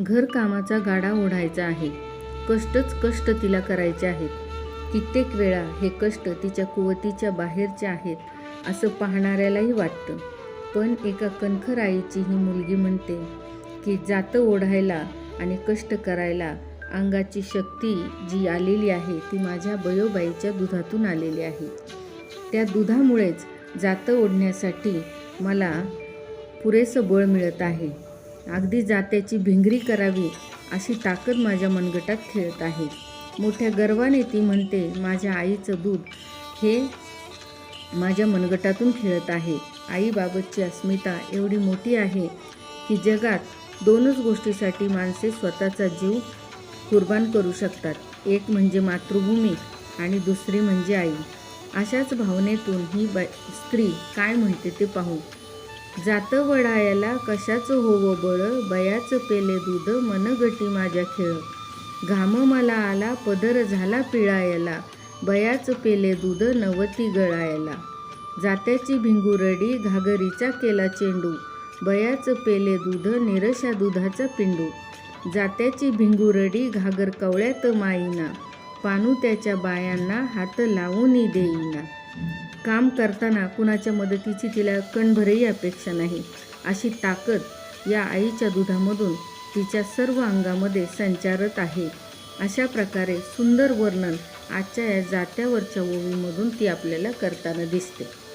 घरकामाचा गाडा ओढायचा आहे. कष्टच कष्ट तिला करायचे आहेत. कित्येक वेळा हे कष्ट तिच्या कुवतीच्या बाहेरचे आहेत असं पाहणाऱ्यालाही वाटतं. पण एका कणखर आईची ही मुलगी म्हणते की जातं ओढायला आणि कष्ट करायला अंगाची शक्ती जी आलेली आहे ती माझ्या बयोबाईच्या दुधातून आलेली आहे. त्या दुधामुळेच जातं ओढण्यासाठी मला पुरेसं बळ मिळत आहे. अगदी जात्याची भिंगरी करावी अशी ताकद माझ्या मनगटात खेळत आहे. मोठ्या गर्वाने ती म्हणते माझ्या आईचं दूध हे माझ्या मनगटातून खेळत आहे. आईबाबतची अस्मिता एवढी मोठी आहे की जगात दोनच गोष्टीसाठी माणसे स्वतःचा जीव कुर्बान करू शकतात. एक म्हणजे मातृभूमी आणि दुसरी म्हणजे आई. अशाच भावनेतून ही ब स्त्री काय म्हणते ते पाहू. जातं वडायला कशाचं होवं बळ? बयाचं पेले दूध मनगटी माझ्या खेळ. घाम मला आला पदर झाला पिळायला. बयाचं पेले दूध नवती गळायला. जात्याची भिंगुरडी घागरीचा केला चेंडू. बयाचं पेले दूध निरशा दुधाचा पिंडू. जात्याची भिंगुरडी घागर कवळ्यात माईना. पानू त्याच्या बायांना हात लावून देईना. काम करताना कुणाच्या मदतीची तिला कणभरही अपेक्षा नाही. अशी ताकद या आईच्या दुधामधून तिच्या सर्व अंगामध्ये संचारत आहे. अशा प्रकारे सुंदर वर्णन आजच्या या जात्यावरच्या ओवीमधून ती आपल्याला करताना दिसते.